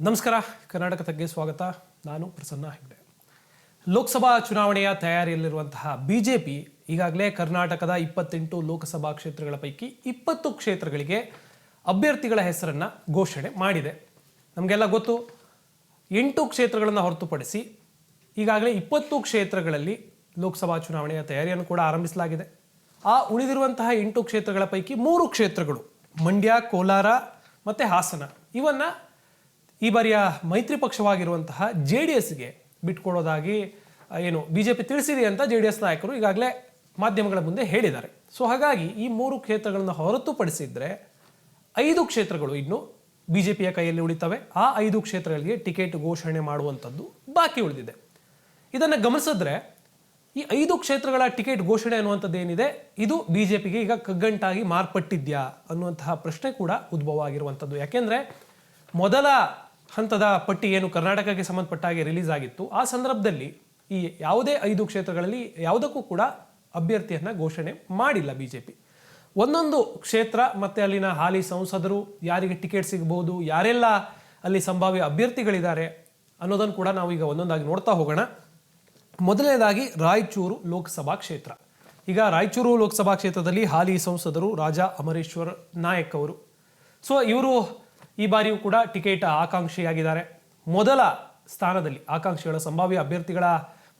ನಮಸ್ಕಾರ, ಕರ್ನಾಟಕ ತಗ್ಗೆ ಸ್ವಾಗತ. ನಾನು ಪ್ರಸನ್ನ ಹೆಗ್ಡೆ. ಲೋಕಸಭಾ ಚುನಾವಣೆಯ ತಯಾರಿಯಲ್ಲಿರುವಂತಹ ಬಿ ಜೆ ಪಿ ಈಗಾಗಲೇ ಕರ್ನಾಟಕದ ಇಪ್ಪತ್ತೆಂಟು ಲೋಕಸಭಾ ಕ್ಷೇತ್ರಗಳ ಪೈಕಿ ಇಪ್ಪತ್ತು ಕ್ಷೇತ್ರಗಳಿಗೆ ಅಭ್ಯರ್ಥಿಗಳ ಹೆಸರನ್ನು ಘೋಷಣೆ ಮಾಡಿದೆ. ನಮಗೆಲ್ಲ ಗೊತ್ತು, ಎಂಟು ಕ್ಷೇತ್ರಗಳನ್ನು ಹೊರತುಪಡಿಸಿ ಈಗಾಗಲೇ ಇಪ್ಪತ್ತು ಕ್ಷೇತ್ರಗಳಲ್ಲಿ ಲೋಕಸಭಾ ಚುನಾವಣೆಯ ತಯಾರಿಯನ್ನು ಕೂಡ ಆರಂಭಿಸಲಾಗಿದೆ. ಆ ಉಳಿದಿರುವಂತಹ ಎಂಟು ಕ್ಷೇತ್ರಗಳ ಪೈಕಿ ಮೂರು ಕ್ಷೇತ್ರಗಳು ಮಂಡ್ಯ, ಕೋಲಾರ ಮತ್ತು ಹಾಸನ. ಇವನ್ನ ಈ ಬಾರಿಯ ಮೈತ್ರಿ ಪಕ್ಷವಾಗಿರುವಂತಹ ಜೆ ಡಿ ಎಸ್ಗೆ ಬಿಟ್ಕೊಡೋದಾಗಿ ಏನು ಬಿ ಜೆ ಪಿ ತಿಳಿಸಿದೆ ಅಂತ ಜೆ ಡಿ ಎಸ್ ನಾಯಕರು ಈಗಾಗಲೇ ಮಾಧ್ಯಮಗಳ ಮುಂದೆ ಹೇಳಿದ್ದಾರೆ. ಸೊ, ಹಾಗಾಗಿ ಈ ಮೂರು ಕ್ಷೇತ್ರಗಳನ್ನು ಹೊರತುಪಡಿಸಿದ್ರೆ ಐದು ಕ್ಷೇತ್ರಗಳು ಇನ್ನು ಬಿ ಜೆ ಪಿಯ ಕೈಯಲ್ಲಿ ಉಳಿತವೆ. ಆ ಐದು ಕ್ಷೇತ್ರಗಳಿಗೆ ಟಿಕೆಟ್ ಘೋಷಣೆ ಮಾಡುವಂಥದ್ದು ಬಾಕಿ ಉಳಿದಿದೆ. ಇದನ್ನು ಗಮನಿಸಿದ್ರೆ ಈ ಐದು ಕ್ಷೇತ್ರಗಳ ಟಿಕೆಟ್ ಘೋಷಣೆ ಅನ್ನುವಂಥದ್ದು ಏನಿದೆ ಇದು ಬಿ ಜೆ ಪಿಗೆ ಈಗ ಕಗ್ಗಂಟಾಗಿ ಮಾರ್ಪಟ್ಟಿದ್ಯಾ ಅನ್ನುವಂತಹ ಪ್ರಶ್ನೆ ಕೂಡ ಉದ್ಭವ ಆಗಿರುವಂಥದ್ದು. ಯಾಕೆಂದರೆ ಮೊದಲ ಹಂತದ ಪಟ್ಟಿ ಏನು ಕರ್ನಾಟಕಕ್ಕೆ ಸಂಬಂಧಪಟ್ಟ ಹಾಗೆ ರಿಲೀಸ್ ಆಗಿತ್ತು. ಆ ಸಂದರ್ಭದಲ್ಲಿ ಈ ಯಾವುದೇ ಐದು ಕ್ಷೇತ್ರಗಳಲ್ಲಿ ಯಾವುದಕ್ಕೂ ಕೂಡ ಅಭ್ಯರ್ಥಿಯನ್ನ ಘೋಷಣೆ ಮಾಡಿಲ್ಲ ಬಿ ಜೆ ಪಿ ಒಂದೊಂದು ಕ್ಷೇತ್ರ ಮತ್ತು ಅಲ್ಲಿನ ಹಾಲಿ ಸಂಸದರು ಯಾರಿಗೆ ಟಿಕೆಟ್ ಸಿಗಬಹುದು, ಯಾರೆಲ್ಲ ಅಲ್ಲಿ ಸಂಭಾವ್ಯ ಅಭ್ಯರ್ಥಿಗಳಿದ್ದಾರೆ ಅನ್ನೋದನ್ನು ಕೂಡ ನಾವು ಈಗ ಒಂದೊಂದಾಗಿ ನೋಡ್ತಾ ಹೋಗೋಣ. ಮೊದಲನೇದಾಗಿ ರಾಯಚೂರು ಲೋಕಸಭಾ ಕ್ಷೇತ್ರ. ಈಗ ರಾಯಚೂರು ಲೋಕಸಭಾ ಕ್ಷೇತ್ರದಲ್ಲಿ ಹಾಲಿ ಸಂಸದರು ರಾಜಾ ಅಮರೇಶ್ವರ್ ನಾಯಕ್ ಅವರು. ಸೊ ಇವರು ಈ ಬಾರಿಯೂ ಕೂಡ ಟಿಕೆಟ್ ಆಕಾಂಕ್ಷಿಯಾಗಿದ್ದಾರೆ. ಮೊದಲ ಸ್ಥಾನದಲ್ಲಿ ಆಕಾಂಕ್ಷಿಗಳ ಸಂಭಾವ್ಯ ಅಭ್ಯರ್ಥಿಗಳ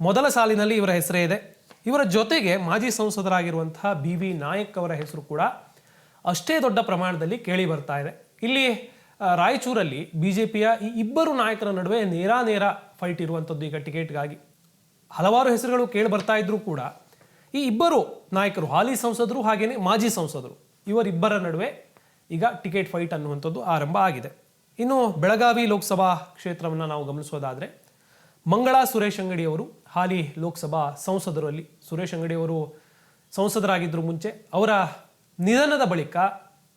ಮೊದಲ ಸಾಲಿನಲ್ಲಿ ಇವರ ಹೆಸರೇ ಇದೆ. ಇವರ ಜೊತೆಗೆ ಮಾಜಿ ಸಂಸದರಾಗಿರುವಂತಹ ಬಿ ವಿ ನಾಯಕ್ ಅವರ ಹೆಸರು ಕೂಡ ಅಷ್ಟೇ ದೊಡ್ಡ ಪ್ರಮಾಣದಲ್ಲಿ ಕೇಳಿ ಬರ್ತಾ ಇದೆ. ಇಲ್ಲಿ ರಾಯಚೂರಲ್ಲಿ ಬಿ ಜೆ ಪಿಯ ಈ ಇಬ್ಬರು ನಾಯಕರ ನಡುವೆ ನೇರ ನೇರಾನೇರ ಫೈಟ್ ಇರುವಂಥದ್ದು ಈಗ ಟಿಕೆಟ್ಗಾಗಿ. ಹಲವಾರು ಹೆಸರುಗಳು ಕೇಳಿ ಬರ್ತಾ ಇದ್ರೂ ಕೂಡ ಈ ಇಬ್ಬರು ನಾಯಕರು ಹಾಲಿ ಸಂಸದರು ಹಾಗೆಯೇ ಮಾಜಿ ಸಂಸದರು ಇವರಿಬ್ಬರ ನಡುವೆ ಈಗ ಟಿಕೆಟ್ ಫೈಟ್ ಅನ್ನುವಂಥದ್ದು ಆರಂಭ ಆಗಿದೆ. ಇನ್ನು ಬೆಳಗಾವಿ ಲೋಕಸಭಾ ಕ್ಷೇತ್ರವನ್ನು ನಾವು ಗಮನಿಸೋದಾದರೆ, ಮಂಗಳಾ ಸುರೇಶ್ ಅಂಗಡಿ ಅವರು ಹಾಲಿ ಲೋಕಸಭಾ ಸಂಸದರಲ್ಲಿ. ಸುರೇಶ್ ಅಂಗಡಿ ಅವರು ಸಂಸದರಾಗಿದ್ದರು ಮುಂಚೆ ಅವರ ನಿಧನದ ಬಳಿಕ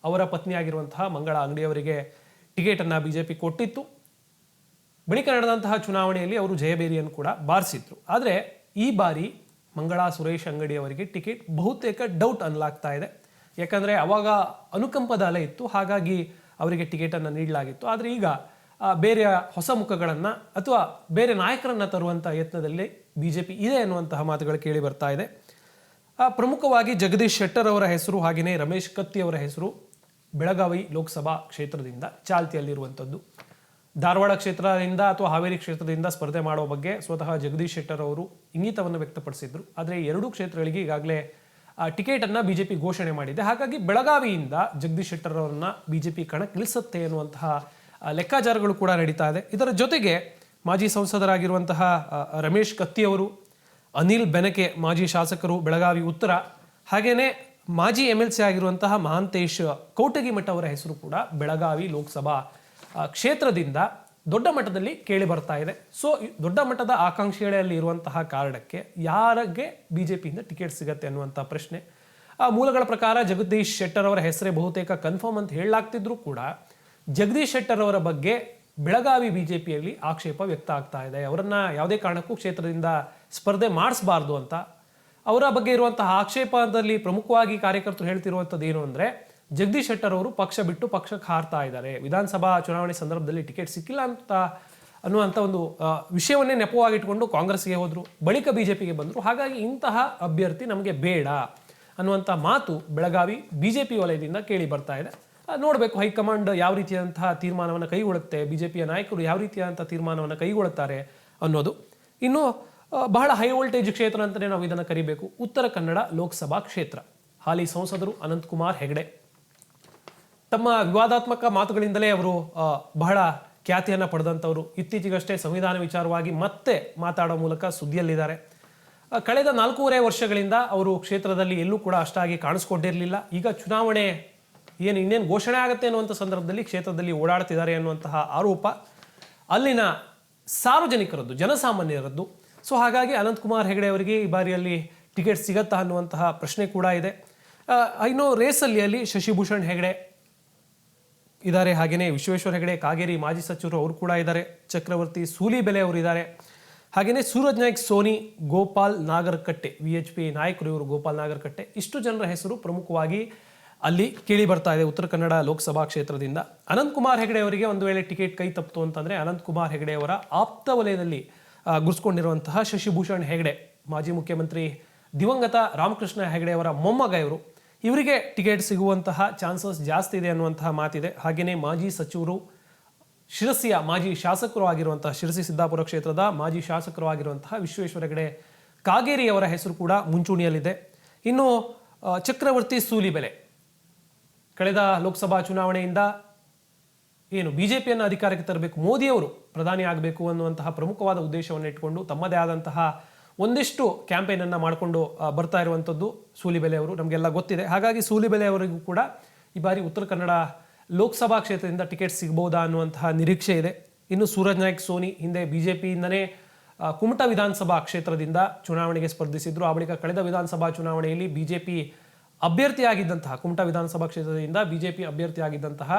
ಅವರ ಪತ್ನಿಯಾಗಿರುವಂತಹ ಮಂಗಳಾ ಅಂಗಡಿಯವರಿಗೆ ಟಿಕೆಟನ್ನು ಬಿ ಜೆ ಪಿ ಕೊಟ್ಟಿತ್ತು. ಬಳಿಕ ನಡೆದಂತಹ ಚುನಾವಣೆಯಲ್ಲಿ ಅವರು ಜಯಬೇರಿಯನ್ನು ಕೂಡ ಬಾರಿಸಿದ್ರು. ಆದರೆ ಈ ಬಾರಿ ಮಂಗಳಾ ಸುರೇಶ್ ಅಂಗಡಿ ಅವರಿಗೆ ಟಿಕೆಟ್ ಬಹುತೇಕ ಡೌಟ್ ಅನ್ಲಾಗ್ತಾ ಇದೆ. ಯಾಕಂದರೆ ಅವಾಗ ಅನುಕಂಪದ ಅಲೆ ಇತ್ತು, ಹಾಗಾಗಿ ಅವರಿಗೆ ಟಿಕೆಟನ್ನು ನೀಡಲಾಗಿತ್ತು. ಆದರೆ ಈಗ ಬೇರೆ ಹೊಸ ಮುಖಗಳನ್ನು ಅಥವಾ ಬೇರೆ ನಾಯಕರನ್ನು ತರುವಂಥ ಯತ್ನದಲ್ಲಿ ಬಿ ಜೆ ಪಿ ಇದೆ ಅನ್ನುವಂತಹ ಮಾತುಗಳು ಕೇಳಿ ಬರ್ತಾ ಇದೆ. ಪ್ರಮುಖವಾಗಿ ಜಗದೀಶ್ ಶೆಟ್ಟರ್ ಅವರ ಹೆಸರು ಹಾಗೆಯೇ ರಮೇಶ್ ಕತ್ತಿ ಅವರ ಹೆಸರು ಬೆಳಗಾವಿ ಲೋಕಸಭಾ ಕ್ಷೇತ್ರದಿಂದ ಚಾಲ್ತಿಯಲ್ಲಿರುವಂಥದ್ದು. ಧಾರವಾಡ ಕ್ಷೇತ್ರದಿಂದ ಅಥವಾ ಹಾವೇರಿ ಕ್ಷೇತ್ರದಿಂದ ಸ್ಪರ್ಧೆ ಮಾಡುವ ಬಗ್ಗೆ ಸ್ವತಃ ಜಗದೀಶ್ ಶೆಟ್ಟರ್ ಅವರು ಇಂಗಿತವನ್ನು ವ್ಯಕ್ತಪಡಿಸಿದ್ರು. ಆದರೆ ಎರಡೂ ಕ್ಷೇತ್ರಗಳಿಗೆ ಈಗಾಗಲೇ ಆ, ಟಿಕೆಟನ್ನು ಬಿ ಜೆ ಪಿ ಘೋಷಣೆ ಮಾಡಿದೆ. ಹಾಗಾಗಿ ಬೆಳಗಾವಿಯಿಂದ ಜಗದೀಶ್ ಶೆಟ್ಟರ್ ಅವರನ್ನ ಬಿ ಜೆ ಪಿ ಕಣಕ್ಕಿಳಿಸುತ್ತೆ ಎನ್ನುವಂತಹ ಲೆಕ್ಕಾಚಾರಗಳು ಕೂಡ ನಡೀತಾ ಇದೆ. ಇದರ ಜೊತೆಗೆ ಮಾಜಿ ಸಂಸದರಾಗಿರುವಂತಹ ರಮೇಶ್ ಕತ್ತಿ ಅವರು, ಅನಿಲ್ ಬೆನಕೆ ಮಾಜಿ ಶಾಸಕರು, ಬೆಳಗಾವಿ ಉತ್ತರ ಹಾಗೆಯೇ ಮಾಜಿ ಎಂ ಎಲ್ ಸಿ ಆಗಿರುವಂತಹ ಮಹಾಂತೇಶ್ ಕೌಟಗಿಮಠ ಅವರ ಹೆಸರು ಕೂಡ ಬೆಳಗಾವಿ ಲೋಕಸಭಾ ಕ್ಷೇತ್ರದಿಂದ ದೊಡ್ಡ ಮಟ್ಟದಲ್ಲಿ ಕೇಳಿ ಬರ್ತಾ ಇದೆ. ಸೊ ದೊಡ್ಡ ಮಟ್ಟದ ಆಕಾಂಕ್ಷೆಗಳಲ್ಲಿ ಇರುವಂತಹ ಕಾರಣಕ್ಕೆ ಯಾರಿಗೆ ಬಿ ಜೆ ಪಿಯಿಂದ ಟಿಕೆಟ್ ಸಿಗತ್ತೆ ಅನ್ನುವಂಥ ಪ್ರಶ್ನೆ. ಆ ಮೂಲಗಳ ಪ್ರಕಾರ ಜಗದೀಶ್ ಶೆಟ್ಟರ್ ಅವರ ಹೆಸರೇ ಬಹುತೇಕ ಕನ್ಫರ್ಮ್ ಅಂತ ಹೇಳಲಾಗ್ತಿದ್ರು ಕೂಡ ಜಗದೀಶ್ ಶೆಟ್ಟರ್ ಅವರ ಬಗ್ಗೆ ಬೆಳಗಾವಿ ಬಿ ಜೆ ಪಿಯಲ್ಲಿ ಆಕ್ಷೇಪ ವ್ಯಕ್ತ ಆಗ್ತಾ ಇದೆ. ಅವರನ್ನು ಯಾವುದೇ ಕಾರಣಕ್ಕೂ ಕ್ಷೇತ್ರದಿಂದ ಸ್ಪರ್ಧೆ ಮಾಡಿಸಬಾರ್ದು ಅಂತ. ಅವರ ಬಗ್ಗೆ ಇರುವಂತಹ ಆಕ್ಷೇಪದಲ್ಲಿ ಪ್ರಮುಖವಾಗಿ ಕಾರ್ಯಕರ್ತರು ಹೇಳ್ತಿರುವಂಥದ್ದು ಏನು ಅಂದ್ರೆ ಜಗದೀಶ್ ಶೆಟ್ಟರ್ ಅವರು ಪಕ್ಷ ಬಿಟ್ಟು ಪಕ್ಷಕ್ಕೆ ಹಾರ್ತಾ ಇದ್ದಾರೆ. ವಿಧಾನಸಭಾ ಚುನಾವಣೆ ಸಂದರ್ಭದಲ್ಲಿ ಟಿಕೆಟ್ ಸಿಕ್ಕಿಲ್ಲ ಅಂತ ಅನ್ನುವಂಥ ಒಂದು ವಿಷಯವನ್ನೇ ನೆಪವಾಗಿಟ್ಕೊಂಡು ಕಾಂಗ್ರೆಸ್ಗೆ ಹೋದರು, ಬಳಿಕ ಬಿ ಜೆ ಪಿಗೆ ಬಂದರು. ಹಾಗಾಗಿ ಇಂತಹ ಅಭ್ಯರ್ಥಿ ನಮಗೆ ಬೇಡ ಅನ್ನುವಂಥ ಮಾತು ಬೆಳಗಾವಿ ಬಿ ಜೆ ಪಿ ವಲಯದಿಂದ ಕೇಳಿ ಬರ್ತಾ ಇದೆ. ನೋಡಬೇಕು ಹೈಕಮಾಂಡ್ ಯಾವ ರೀತಿಯಾದಂತಹ ತೀರ್ಮಾನವನ್ನು ಕೈಗೊಳ್ಳುತ್ತೆ ಬಿ ಜೆ ಪಿಯ ನಾಯಕರು ಯಾವ ರೀತಿಯಾದಂಥ ತೀರ್ಮಾನವನ್ನು ಕೈಗೊಳ್ಳುತ್ತಾರೆ ಅನ್ನೋದು. ಇನ್ನು ಬಹಳ ಹೈ ವೋಲ್ಟೇಜ್ ಕ್ಷೇತ್ರ ಅಂತಲೇ ನಾವು ಇದನ್ನು ಕರಿಬೇಕು. ಉತ್ತರ ಕನ್ನಡ ಲೋಕಸಭಾ ಕ್ಷೇತ್ರ. ಹಾಲಿ ಸಂಸದರು ಅನಂತಕುಮಾರ್ ಹೆಗಡೆ. ತಮ್ಮ ವಿವಾದಾತ್ಮಕ ಮಾತುಗಳಿಂದಲೇ ಅವರು ಬಹಳ ಖ್ಯಾತಿಯನ್ನು ಪಡೆದಂಥವರು. ಇತ್ತೀಚೆಗಷ್ಟೇ ಸಂವಿಧಾನ ವಿಚಾರವಾಗಿ ಮತ್ತೆ ಮಾತಾಡೋ ಮೂಲಕ ಸುದ್ದಿಯಲ್ಲಿದ್ದಾರೆ. ಕಳೆದ ನಾಲ್ಕೂವರೆ ವರ್ಷಗಳಿಂದ ಅವರು ಕ್ಷೇತ್ರದಲ್ಲಿ ಎಲ್ಲೂ ಕೂಡ ಅಷ್ಟಾಗಿ ಕಾಣಿಸ್ಕೊಂಡಿರಲಿಲ್ಲ. ಈಗ ಚುನಾವಣೆ ಏನು, ಇನ್ನೇನು ಘೋಷಣೆ ಆಗುತ್ತೆ ಅನ್ನುವಂಥ ಸಂದರ್ಭದಲ್ಲಿ ಕ್ಷೇತ್ರದಲ್ಲಿ ಓಡಾಡ್ತಿದ್ದಾರೆ ಅನ್ನುವಂತಹ ಆರೋಪ. ಅಲ್ಲಿನ ಸಾರ್ವಜನಿಕರದ್ದು, ಜನಸಾಮಾನ್ಯರದ್ದು. ಸೊ, ಹಾಗಾಗಿ ಅನಂತಕುಮಾರ್ ಹೆಗಡೆ ಅವರಿಗೆ ಈ ಬಾರಿಯಲ್ಲಿ ಟಿಕೆಟ್ ಸಿಗತ್ತಾ ಅನ್ನುವಂತಹ ಪ್ರಶ್ನೆ ಕೂಡ ಇದೆ. ಇನ್ನು ರೇಸಲ್ಲಿ ಅಲ್ಲಿ ಶಶಿಭೂಷಣ್ ಹೆಗಡೆ ಇದ್ದಾರೆ ಹಾಗೆಯೇ ವಿಶ್ವೇಶ್ವರ ಹೆಗಡೆ, ಕಾಗೇರಿ ಮಾಜಿ ಸಚಿವರು ಅವರು ಕೂಡ ಇದ್ದಾರೆ. ಚಕ್ರವರ್ತಿ ಸೂಲಿಬೆಲೆ ಅವರು ಇದ್ದಾರೆ. ಹಾಗೆಯೇ Suraj Naik, Soni, Gopal Nagarakatte V H P ನಾಯಕರು ಇವರು ಗೋಪಾಲ್ ನಾಗರಕಟ್ಟೆ. ಇಷ್ಟು ಜನರ ಹೆಸರು ಪ್ರಮುಖವಾಗಿ ಅಲ್ಲಿ ಕೇಳಿ ಬರ್ತಾ ಇದೆ ಉತ್ತರ ಕನ್ನಡ ಲೋಕಸಭಾ ಕ್ಷೇತ್ರದಿಂದ. ಅನಂತ್ ಕುಮಾರ್ ಹೆಗಡೆ ಅವರಿಗೆ ಒಂದು ವೇಳೆ ಟಿಕೆಟ್ ಕೈ ತಪ್ಪಿತು ಅಂತಂದರೆ ಅನಂತ್ ಕುಮಾರ್ ಹೆಗಡೆ ಅವರ ಆಪ್ತ ವಲಯದಲ್ಲಿ ಗುರುಸ್ಕೊಂಡಿರುವಂತಹ ಶಶಿಭೂಷಣ್ ಹೆಗಡೆ, ಮಾಜಿ ಮುಖ್ಯಮಂತ್ರಿ ದಿವಂಗತ ರಾಮಕೃಷ್ಣ ಹೆಗಡೆ ಅವರ ಮೊಮ್ಮಗ ಇವರು. ಇವರಿಗೆ ಟಿಕೆಟ್ ಸಿಗುವಂತಹ ಚಾನ್ಸಸ್ ಜಾಸ್ತಿ ಇದೆ ಅನ್ನುವಂತಹ ಮಾತಿದೆ. ಹಾಗೆಯೇ ಮಾಜಿ ಸಚಿವರು, ಶಿರಸಿಯ ಮಾಜಿ ಶಾಸಕರು ಆಗಿರುವಂತಹ ಶಿರಸಿ ಸಿದ್ದಾಪುರ ಕ್ಷೇತ್ರದ ಮಾಜಿ ಶಾಸಕರು ಆಗಿರುವಂತಹ ವಿಶ್ವೇಶ್ವರ ಹೆಗಡೆ ಕಾಗೇರಿಯವರ ಹೆಸರು ಕೂಡ ಮುಂಚೂಣಿಯಲ್ಲಿದೆ. ಇನ್ನು ಚಕ್ರವರ್ತಿ ಸೂಲಿಬೆಲೆ ಕಳೆದ ಲೋಕಸಭಾ ಚುನಾವಣೆಯಿಂದ ಏನು ಬಿ ಜೆ ಪಿಯನ್ನು ಅಧಿಕಾರಕ್ಕೆ ತರಬೇಕು, ಮೋದಿಯವರು ಪ್ರಧಾನಿ ಆಗಬೇಕು ಅನ್ನುವಂತಹ ಪ್ರಮುಖವಾದ ಉದ್ದೇಶವನ್ನು ಇಟ್ಟುಕೊಂಡು ತಮ್ಮದೇ ಆದಂತಹ ಒಂದಿಷ್ಟು ಕ್ಯಾಂಪೇನ್ ಅನ್ನ ಮಾಡಿಕೊಂಡು ಬರ್ತಾ ಇರುವಂಥದ್ದು ಸೂಲಿಬೆಲೆ ಅವರು, ನಮಗೆಲ್ಲ ಗೊತ್ತಿದೆ. ಹಾಗಾಗಿ ಸೂಲಿಬೆಲೆ ಅವರಿಗೂ ಕೂಡ ಈ ಬಾರಿ ಉತ್ತರ ಕನ್ನಡ ಲೋಕಸಭಾ ಕ್ಷೇತ್ರದಿಂದ ಟಿಕೆಟ್ ಸಿಗ್ಬೋದಾ ಅನ್ನುವಂತಹ ನಿರೀಕ್ಷೆ ಇದೆ. ಇನ್ನು ಸೂರಜ್ ನಾಯ್ಕ್, ಸೋನಿ ಹಿಂದೆ ಬಿಜೆಪಿಯಿಂದನೇ ಕುಮಟಾ ವಿಧಾನಸಭಾ ಕ್ಷೇತ್ರದಿಂದ ಚುನಾವಣೆಗೆ ಸ್ಪರ್ಧಿಸಿದ್ರು. ಆ ಬಳಿಕ ಕಳೆದ ವಿಧಾನಸಭಾ ಚುನಾವಣೆಯಲ್ಲಿ ಬಿಜೆಪಿ ಅಭ್ಯರ್ಥಿಯಾಗಿದ್ದಂತಹ, ಕುಮಟಾ ವಿಧಾನಸಭಾ ಕ್ಷೇತ್ರದಿಂದ ಬಿಜೆಪಿ ಅಭ್ಯರ್ಥಿಯಾಗಿದ್ದಂತಹ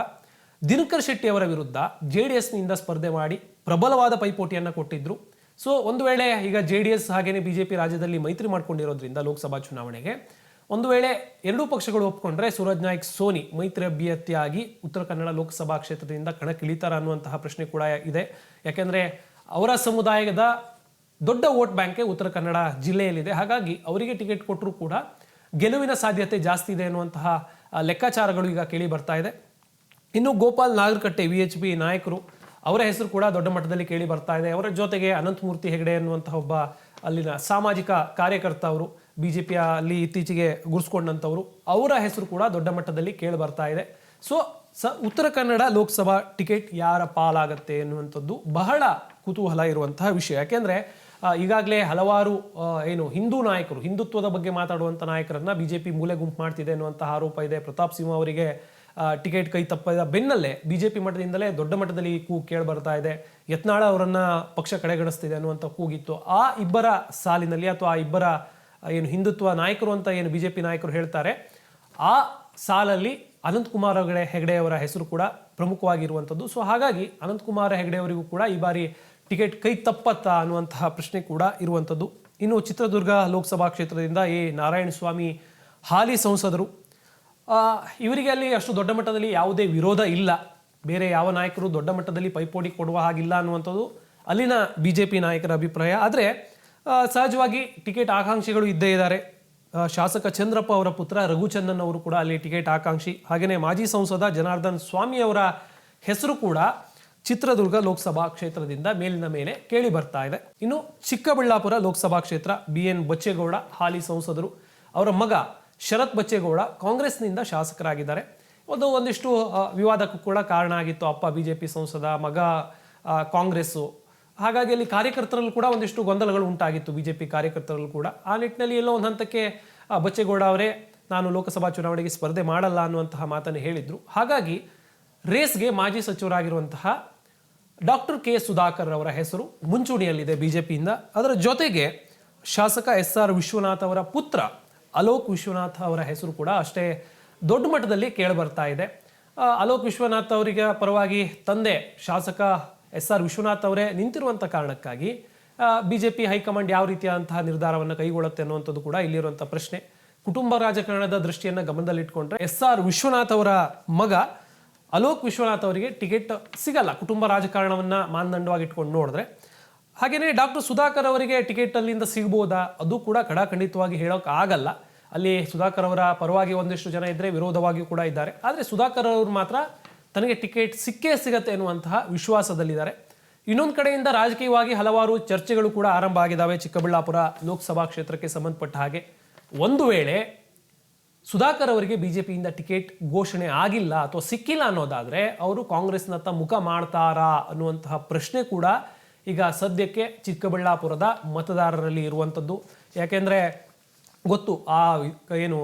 ದಿನಕರ್ ಶೆಟ್ಟಿ ಅವರ ವಿರುದ್ಧ ಜೆ ಡಿ ಎಸ್ನಿಂದ ಸ್ಪರ್ಧೆ ಮಾಡಿ ಪ್ರಬಲವಾದ ಪೈಪೋಟಿಯನ್ನು ಕೊಟ್ಟಿದ್ರು. ಸೊ ಒಂದು ವೇಳೆ ಈಗ ಜೆ ಡಿ ಎಸ್ ಹಾಗೇನೆ ಬಿಜೆಪಿ ರಾಜ್ಯದಲ್ಲಿ ಮೈತ್ರಿ ಮಾಡ್ಕೊಂಡಿರೋದ್ರಿಂದ ಲೋಕಸಭಾ ಚುನಾವಣೆಗೆ, ಒಂದು ವೇಳೆ ಎರಡೂ ಪಕ್ಷಗಳು ಒಪ್ಪಿಕೊಂಡ್ರೆ ಸೂರಜ್ ನಾಯ್ಕ್, ಸೋನಿ ಮೈತ್ರಿ ಅಭ್ಯರ್ಥಿಯಾಗಿ ಉತ್ತರ ಕನ್ನಡ ಲೋಕಸಭಾ ಕ್ಷೇತ್ರದಿಂದ ಕಣಕ್ಕಿಳಿತಾರ ಅನ್ನುವಂತಹ ಪ್ರಶ್ನೆ ಕೂಡ ಇದೆ. ಯಾಕೆಂದರೆ ಅವರ ಸಮುದಾಯದ ದೊಡ್ಡ ವೋಟ್ ಬ್ಯಾಂಕೆ ಉತ್ತರ ಕನ್ನಡ ಜಿಲ್ಲೆಯಲ್ಲಿದೆ. ಹಾಗಾಗಿ ಅವರಿಗೆ ಟಿಕೆಟ್ ಕೊಟ್ಟರೂ ಕೂಡ ಗೆಲುವಿನ ಸಾಧ್ಯತೆ ಜಾಸ್ತಿ ಇದೆ ಅನ್ನುವಂತಹ ಲೆಕ್ಕಾಚಾರಗಳು ಈಗ ಕೇಳಿ ಬರ್ತಾ ಇದೆ. ಇನ್ನು Gopal Nagarakatte V H P ನಾಯಕರು ಅವರ ಹೆಸರು ಕೂಡ ದೊಡ್ಡ ಮಟ್ಟದಲ್ಲಿ ಕೇಳಿ ಬರ್ತಾ ಇದೆ. ಅವರ ಜೊತೆಗೆ ಅನಂತಮೂರ್ತಿ ಹೆಗಡೆ ಅನ್ನುವಂಥ ಒಬ್ಬ ಅಲ್ಲಿನ ಸಾಮಾಜಿಕ ಕಾರ್ಯಕರ್ತ ಅವರು ಪಿಯ ಅಲ್ಲಿ ಇತ್ತೀಚೆಗೆ ಗುರುಸ್ಕೊಂಡಂಥವ್ರು, ಅವರ ಹೆಸರು ಕೂಡ ದೊಡ್ಡ ಮಟ್ಟದಲ್ಲಿ ಕೇಳಿ ಬರ್ತಾ ಇದೆ. ಸೊ ಸ, ಉತ್ತರ ಕನ್ನಡ ಲೋಕಸಭಾ ಟಿಕೆಟ್ ಯಾರ ಪಾಲಾಗತ್ತೆ ಎನ್ನುವಂಥದ್ದು ಬಹಳ ಕುತೂಹಲ ಇರುವಂತಹ ವಿಷಯ. ಯಾಕೆಂದರೆ ಈಗಾಗಲೇ ಹಲವಾರು ಏನು ಹಿಂದೂ ನಾಯಕರು, ಹಿಂದುತ್ವದ ಬಗ್ಗೆ ಮಾತಾಡುವಂಥ ನಾಯಕರನ್ನ ಬಿಜೆಪಿ ಮೂಲೆ ಗುಂಪು ಮಾಡ್ತಿದೆ ಅನ್ನುವಂತಹ ಆರೋಪ ಇದೆ. ಪ್ರತಾಪ್ ಸಿಂಹ ಅವರಿಗೆ ಟಿಕೆಟ್ ಕೈ ತಪ್ಪಿದ ಬೆನ್ನಲ್ಲೇ ಬಿಜೆಪಿ ಮಟ್ಟದಿಂದಲೇ ದೊಡ್ಡ ಮಟ್ಟದಲ್ಲಿ ಕೂ ಕೇಳಿ ಬರ್ತಾ ಇದೆ. ಯತ್ನಾಳ ಅವರನ್ನ ಪಕ್ಷ ಕಡೆಗಣಿಸ್ತಿದೆ ಅನ್ನುವಂಥ ಕೂಗಿತ್ತು. ಆ ಇಬ್ಬರ ಸಾಲಿನಲ್ಲಿ ಅಥವಾ ಆ ಇಬ್ಬರ ಏನು ಹಿಂದುತ್ವ ನಾಯಕರು ಅಂತ ಏನು ಬಿಜೆಪಿ ನಾಯಕರು ಹೇಳ್ತಾರೆ, ಆ ಸಾಲಲ್ಲಿ ಅನಂತಕುಮಾರ್ ಹೆಗಡೆ ಅವರ ಹೆಸರು ಕೂಡ ಪ್ರಮುಖವಾಗಿರುವಂಥದ್ದು ಸೊ ಹಾಗಾಗಿ ಅನಂತಕುಮಾರ್ ಹೆಗಡೆ ಅವರಿಗೂ ಕೂಡ ಈ ಬಾರಿ ಟಿಕೆಟ್ ಕೈ ತಪ್ಪತ್ತಾ ಅನ್ನುವಂತಹ ಪ್ರಶ್ನೆ ಕೂಡ ಇರುವಂಥದ್ದು ಇನ್ನು ಚಿತ್ರದುರ್ಗ ಲೋಕಸಭಾ ಕ್ಷೇತ್ರದಿಂದ ಎ. ನಾರಾಯಣ ಸ್ವಾಮಿ ಹಾಲಿ ಸಂಸದರು ಇವರಿಗೆ ಅಲ್ಲಿ ಅಷ್ಟು ದೊಡ್ಡ ಮಟ್ಟದಲ್ಲಿ ಯಾವುದೇ ವಿರೋಧ ಇಲ್ಲ. ಬೇರೆ ಯಾವ ನಾಯಕರು ದೊಡ್ಡ ಮಟ್ಟದಲ್ಲಿ ಪೈಪೋಟಿ ಕೊಡುವ ಹಾಗಿಲ್ಲ ಅನ್ನುವಂಥದ್ದು ಅಲ್ಲಿನ ಬಿ ಜೆ ಪಿ ನಾಯಕರ ಅಭಿಪ್ರಾಯ. ಆದರೆ ಸಹಜವಾಗಿ ಟಿಕೆಟ್ ಆಕಾಂಕ್ಷಿಗಳು ಇದ್ದೇ ಇದ್ದಾರೆ. ಶಾಸಕ ಚಂದ್ರಪ್ಪ ಅವರ ಪುತ್ರ ರಘುಚಂದನ್ ಅವರು ಕೂಡ ಅಲ್ಲಿ ಟಿಕೆಟ್ ಆಕಾಂಕ್ಷಿ. ಹಾಗೆಯೇ ಮಾಜಿ ಸಂಸದ ಜನಾರ್ದನ್ ಸ್ವಾಮಿ ಅವರ ಹೆಸರು ಕೂಡ ಚಿತ್ರದುರ್ಗ ಲೋಕಸಭಾ ಕ್ಷೇತ್ರದಿಂದ ಮೇಲಿನ ಮೇಲೆ ಕೇಳಿ ಬರ್ತಾ ಇದೆ. ಇನ್ನು ಚಿಕ್ಕಬಳ್ಳಾಪುರ ಲೋಕಸಭಾ ಕ್ಷೇತ್ರ ಬಿ ಎನ್ ಬಚ್ಚೇಗೌಡ ಹಾಲಿ ಸಂಸದರು ಅವರ ಮಗ ಶರತ್ ಬಚ್ಚೇಗೌಡ ಕಾಂಗ್ರೆಸ್ನಿಂದ ಶಾಸಕರಾಗಿದ್ದಾರೆ. ಒಂದು ಒಂದಿಷ್ಟು ವಿವಾದಕ್ಕೂ ಕೂಡ ಕಾರಣ ಆಗಿತ್ತು. ಅಪ್ಪ ಬಿ ಜೆ ಪಿ ಸಂಸದ, ಮಗ ಕಾಂಗ್ರೆಸ್ಸು. ಹಾಗಾಗಿ ಅಲ್ಲಿ ಕಾರ್ಯಕರ್ತರಲ್ಲೂ ಕೂಡ ಒಂದಿಷ್ಟು ಗೊಂದಲಗಳು ಉಂಟಾಗಿತ್ತು ಬಿ ಜೆ ಪಿ ಕಾರ್ಯಕರ್ತರಲ್ಲೂ ಕೂಡ. ಆ ನಿಟ್ಟಿನಲ್ಲಿ ಎಲ್ಲೋ ಒಂದು ಹಂತಕ್ಕೆ ಬಚ್ಚೇಗೌಡ ಅವರೇ, ನಾನು ಲೋಕಸಭಾ ಚುನಾವಣೆಗೆ ಸ್ಪರ್ಧೆ ಮಾಡಲ್ಲ ಅನ್ನುವಂತಹ ಮಾತನ್ನು ಹೇಳಿದರು. ಹಾಗಾಗಿ ರೇಸ್ಗೆ ಮಾಜಿ ಸಚಿವರಾಗಿರುವಂತಹ ಡಾಕ್ಟರ್ ಕೆ ಸುಧಾಕರ್ ಅವರ ಹೆಸರು ಮುಂಚೂಣಿಯಲ್ಲಿದೆ ಬಿ ಜೆ ಪಿಯಿಂದ ಅದರ ಜೊತೆಗೆ ಶಾಸಕ ಎಸ್ ಆರ್ ವಿಶ್ವನಾಥ್ ಅವರ ಪುತ್ರ ಅಲೋಕ್ ವಿಶ್ವನಾಥ್ ಅವರ ಹೆಸರು ಕೂಡ ಅಷ್ಟೇ ದೊಡ್ಡ ಮಟ್ಟದಲ್ಲಿ ಕೇಳಿಬರ್ತಾ ಇದೆ. ಅಲೋಕ್ ವಿಶ್ವನಾಥ್ ಅವರಿಗೆ ಪರವಾಗಿ ತಂದೆ ಶಾಸಕ ಎಸ್ ಆರ್ ವಿಶ್ವನಾಥ್ ಅವರೇ ನಿಂತಿರುವಂಥ ಕಾರಣಕ್ಕಾಗಿ ಬಿ ಜೆ ಪಿ ಹೈಕಮಾಂಡ್ ಯಾವ ರೀತಿಯಾದಂತಹ ನಿರ್ಧಾರವನ್ನು ಕೈಗೊಳ್ಳುತ್ತೆ ಅನ್ನುವಂಥದ್ದು ಕೂಡ ಇಲ್ಲಿರುವಂಥ ಪ್ರಶ್ನೆ. ಕುಟುಂಬ ರಾಜಕಾರಣದ ದೃಷ್ಟಿಯನ್ನು ಗಮನದಲ್ಲಿಟ್ಕೊಂಡ್ರೆ ಎಸ್ ಆರ್ ವಿಶ್ವನಾಥ್ ಅವರ ಮಗ ಅಲೋಕ್ ವಿಶ್ವನಾಥ್ ಅವರಿಗೆ ಟಿಕೆಟ್ ಸಿಗಲ್ಲ. ಕುಟುಂಬ ರಾಜಕಾರಣವನ್ನು ಮಾನದಂಡವಾಗಿ ಇಟ್ಕೊಂಡು ನೋಡಿದ್ರೆ ಹಾಗೆಯೇ ಡಾಕ್ಟರ್ ಸುಧಾಕರ್ ಅವರಿಗೆ ಟಿಕೆಟ್ ಅಲ್ಲಿಂದ ಸಿಗ್ಬೋದಾ? ಅದು ಕೂಡ ಖಡಾಖಂಡಿತವಾಗಿ ಹೇಳೋಕೆ ಆಗಲ್ಲ. ಅಲ್ಲಿ ಸುಧಾಕರ್ ಅವರ ಪರವಾಗಿ ಒಂದಿಷ್ಟು ಜನ ಇದ್ದರೆ ವಿರೋಧವಾಗಿಯೂ ಕೂಡ ಇದ್ದಾರೆ. ಆದರೆ ಸುಧಾಕರ್ ಅವರು ಮಾತ್ರ ತನಗೆ ಟಿಕೆಟ್ ಸಿಕ್ಕೇ ಸಿಗತ್ತೆ ಎನ್ನುವಂತಹ ವಿಶ್ವಾಸದಲ್ಲಿದ್ದಾರೆ. ಇನ್ನೊಂದು ಕಡೆಯಿಂದ ರಾಜಕೀಯವಾಗಿ ಹಲವಾರು ಚರ್ಚೆಗಳು ಕೂಡ ಆರಂಭ ಆಗಿದ್ದಾವೆ ಚಿಕ್ಕಬಳ್ಳಾಪುರ ಲೋಕಸಭಾ ಕ್ಷೇತ್ರಕ್ಕೆ ಸಂಬಂಧಪಟ್ಟ ಹಾಗೆ. ಒಂದು ವೇಳೆ ಸುಧಾಕರ್ ಅವರಿಗೆ ಬಿಜೆಪಿಯಿಂದ ಟಿಕೆಟ್ ಘೋಷಣೆ ಆಗಿಲ್ಲ ಅಥವಾ ಸಿಕ್ಕಿಲ್ಲ ಅನ್ನೋದಾದರೆ ಅವರು ಕಾಂಗ್ರೆಸ್ನತ್ತ ಮುಖ ಮಾಡ್ತಾರಾ ಅನ್ನುವಂತಹ ಪ್ರಶ್ನೆ ಕೂಡ ಈಗ ಸದ್ಯಕ್ಕೆ ಚಿಕ್ಕಬಳ್ಳಾಪುರದ ಮತದಾರರಲ್ಲಿ ಇರುವಂಥದ್ದು. ಯಾಕೆಂದ್ರೆ ಗೊತ್ತು, ಆ ಏನು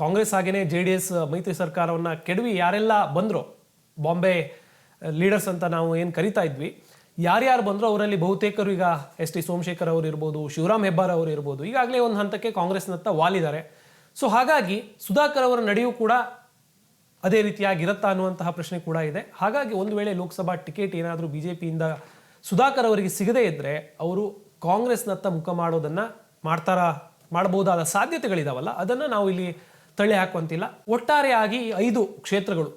ಕಾಂಗ್ರೆಸ್ ಹಾಗೇನೆ ಜೆ ಡಿ ಎಸ್ ಮೈತ್ರಿ ಸರ್ಕಾರವನ್ನ ಕೆಡವಿ ಯಾರೆಲ್ಲ ಬಂದರು, ಬಾಂಬೆ ಲೀಡರ್ಸ್ ಅಂತ ನಾವು ಏನು ಕರಿತಾ ಇದ್ವಿ, ಯಾರ್ಯಾರು ಬಂದರು ಅವರಲ್ಲಿ ಬಹುತೇಕರು ಈಗ ಎಸ್ ಟಿ ಸೋಮಶೇಖರ್ ಅವರು ಇರ್ಬೋದು, ಶಿವರಾಮ್ ಹೆಬ್ಬಾರ್ ಅವರು ಇರ್ಬೋದು, ಈಗಾಗಲೇ ಒಂದು ಹಂತಕ್ಕೆ ಕಾಂಗ್ರೆಸ್ನತ್ತ ವಾಲಿದ್ದಾರೆ. ಸೊ ಹಾಗಾಗಿ ಸುಧಾಕರ್ ಅವರ ನಡೆಯೂ ಕೂಡ ಅದೇ ರೀತಿಯಾಗಿರುತ್ತಾ ಅನ್ನುವಂತಹ ಪ್ರಶ್ನೆ ಕೂಡ ಇದೆ. ಹಾಗಾಗಿ ಒಂದು ವೇಳೆ ಲೋಕಸಭಾ ಟಿಕೆಟ್ ಏನಾದರೂ ಬಿಜೆಪಿಯಿಂದ ಸುಧಾಕರ್ ಅವರಿಗೆ ಸಿಗದೇ ಇದ್ದರೆ ಅವರು ಕಾಂಗ್ರೆಸ್ನತ್ತ ಮುಖ ಮಾಡೋದನ್ನು ಮಾಡ್ತಾರಾ ಮಾಡಬಹುದಾದ ಸಾಧ್ಯತೆಗಳಿದಾವಲ್ಲ, ಅದನ್ನು ನಾವು ಇಲ್ಲಿ ತಳ್ಳಿ ಹಾಕುವಂತಿಲ್ಲ. ಒಟ್ಟಾರೆಯಾಗಿ ಐದು ಕ್ಷೇತ್ರಗಳು,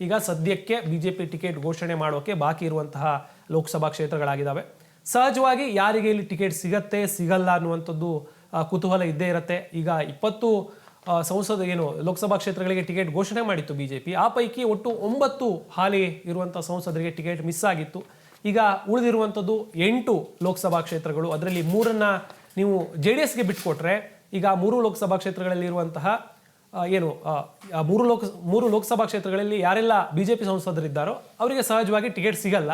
ಈಗ ಸದ್ಯಕ್ಕೆ ಬಿ ಜೆ ಪಿ ಟಿಕೆಟ್ ಘೋಷಣೆ ಮಾಡೋಕೆ ಬಾಕಿ ಇರುವಂತಹ ಲೋಕಸಭಾ ಕ್ಷೇತ್ರಗಳಾಗಿದ್ದಾವೆ ಸಹಜವಾಗಿ ಯಾರಿಗೆ ಇಲ್ಲಿ ಟಿಕೆಟ್ ಸಿಗತ್ತೆ, ಸಿಗಲ್ಲ ಅನ್ನುವಂಥದ್ದು ಕುತೂಹಲ ಇದ್ದೇ ಇರುತ್ತೆ. ಈಗ ಇಪ್ಪತ್ತು ಸಂಸದ, ಏನು, ಲೋಕಸಭಾ ಕ್ಷೇತ್ರಗಳಿಗೆ ಟಿಕೆಟ್ ಘೋಷಣೆ ಮಾಡಿತ್ತು ಬಿಜೆಪಿ. ಆ ಪೈಕಿ ಒಟ್ಟು ಒಂಬತ್ತು ಹಾಲಿ ಇರುವಂಥ ಸಂಸದರಿಗೆ ಟಿಕೆಟ್ ಮಿಸ್ ಆಗಿತ್ತು. ಈಗ ಉಳಿದಿರುವಂಥದ್ದು ಎಂಟು ಲೋಕಸಭಾ ಕ್ಷೇತ್ರಗಳು. ಅದರಲ್ಲಿ ಮೂರನ್ನು ನೀವು ಜೆ ಡಿ ಎಸ್ಗೆ ಬಿಟ್ಕೊಟ್ರೆ ಈಗ ಮೂರು ಲೋಕಸಭಾ ಕ್ಷೇತ್ರಗಳಲ್ಲಿ ಇರುವಂತಹ ಏನು ಮೂರು ಲೋಕ, ಮೂರು ಲೋಕಸಭಾ ಕ್ಷೇತ್ರಗಳಲ್ಲಿ ಯಾರೆಲ್ಲ ಬಿ ಜೆ ಪಿ ಸಂಸದರಿದ್ದಾರೋ ಅವರಿಗೆ ಸಹಜವಾಗಿ ಟಿಕೆಟ್ ಸಿಗಲ್ಲ.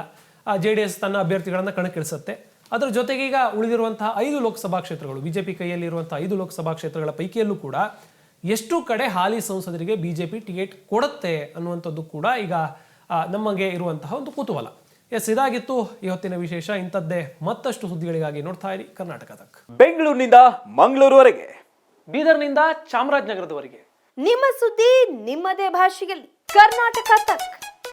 ಜೆ ಡಿ ಎಸ್ ತನ್ನ ಅಭ್ಯರ್ಥಿಗಳನ್ನು ಕಣಕ್ಕಿಳಿಸುತ್ತೆ. ಅದರ ಜೊತೆಗೆ ಈಗ ಉಳಿದಿರುವಂತಹ ಐದು ಲೋಕಸಭಾ ಕ್ಷೇತ್ರಗಳು ಬಿ ಜೆ ಪಿ ಕೈಯಲ್ಲಿರುವಂಥ ಐದು ಲೋಕಸಭಾ ಕ್ಷೇತ್ರಗಳ ಪೈಕಿಯಲ್ಲೂ ಕೂಡ ಎಷ್ಟು ಕಡೆ ಹಾಲಿ ಸಂಸದರಿಗೆ ಬಿಜೆಪಿ ಟಿಕೆಟ್ ಕೊಡುತ್ತೆ ಅನ್ನುವಂಥದ್ದು ಕೂಡ ಈಗ ನಮಗೆ ಇರುವಂತಹ ಒಂದು ಕುತೂಹಲ. ಎಸ್ ಇದಾಗಿತ್ತು ಇವತ್ತಿನ ವಿಶೇಷ. ಇಂಥದ್ದೇ ಮತ್ತಷ್ಟು ಸುದ್ದಿಗಳಿಗಾಗಿ ನೋಡ್ತಾ ಇರಿ ಕರ್ನಾಟಕ ತಕ್. ಬೆಂಗಳೂರಿನಿಂದ ಮಂಗಳೂರುವರೆಗೆ. ಬೀದರ್ನಿಂದ ಚಾಮರಾಜನಗರದವರೆಗೆ. ನಿಮ್ಮ ಸುದ್ದಿ ನಿಮ್ಮದೇ ಭಾಷೆಯಲ್ಲಿ. ಕರ್ನಾಟಕ ತಕ್.